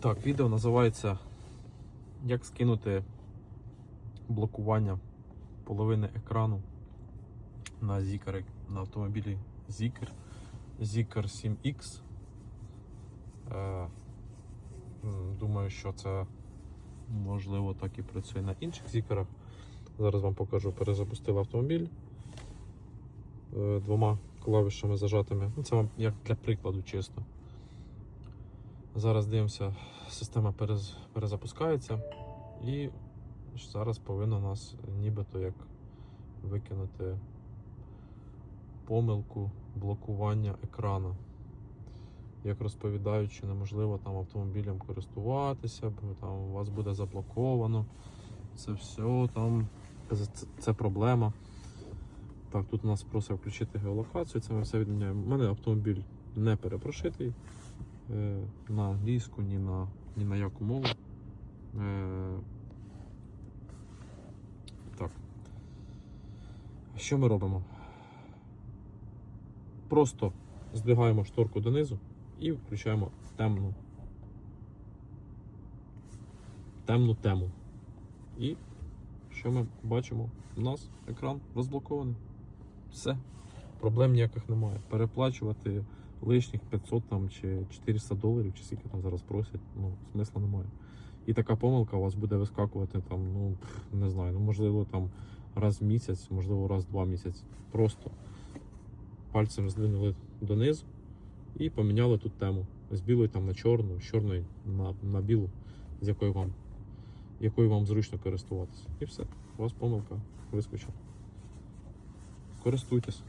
Так, відео називається Як скинути блокування половини екрану на Zikr, на автомобілі Zikr, Zikr 7X. Е, Думаю, що це можливо так і працює на інших Zikr. Зараз вам покажу. Перезапустив автомобіль е, двома клавішами зажатими. Ну, Це вам як для прикладу чисто. Зараз дивимося, система перез- перезапускається і зараз повинно нас нібито як викинути помилку блокування екрану. Як розповідають, що неможливо там автомобілем користуватися, бо там у вас буде заблоковано. Це все там це, це проблема. Так, тут нас просить включити геолокацію, це ми все відміняємо. У мене автомобіль не перепрошитий на англійську, ні на, ні на яку мову. Е, так. Що ми робимо? Просто здвигаємо шторку донизу і включаємо темну. Темну тему. І що ми бачимо? У нас екран розблокований. Все. Проблем ніяких немає. Переплачувати лишніх 500 там, чи 400 доларів, чи скільки там зараз просять, ну, смисла немає. І така помилка у вас буде вискакувати там, ну, не знаю, ну можливо там раз в місяць, можливо, раз в два місяці. Просто пальцем здвинули донизу і поміняли тут тему. З білої там на чорну, з чорної на, на білу, з якою вам, якою вам зручно користуватися. І все. У вас помилка вискочила. Користуйтесь.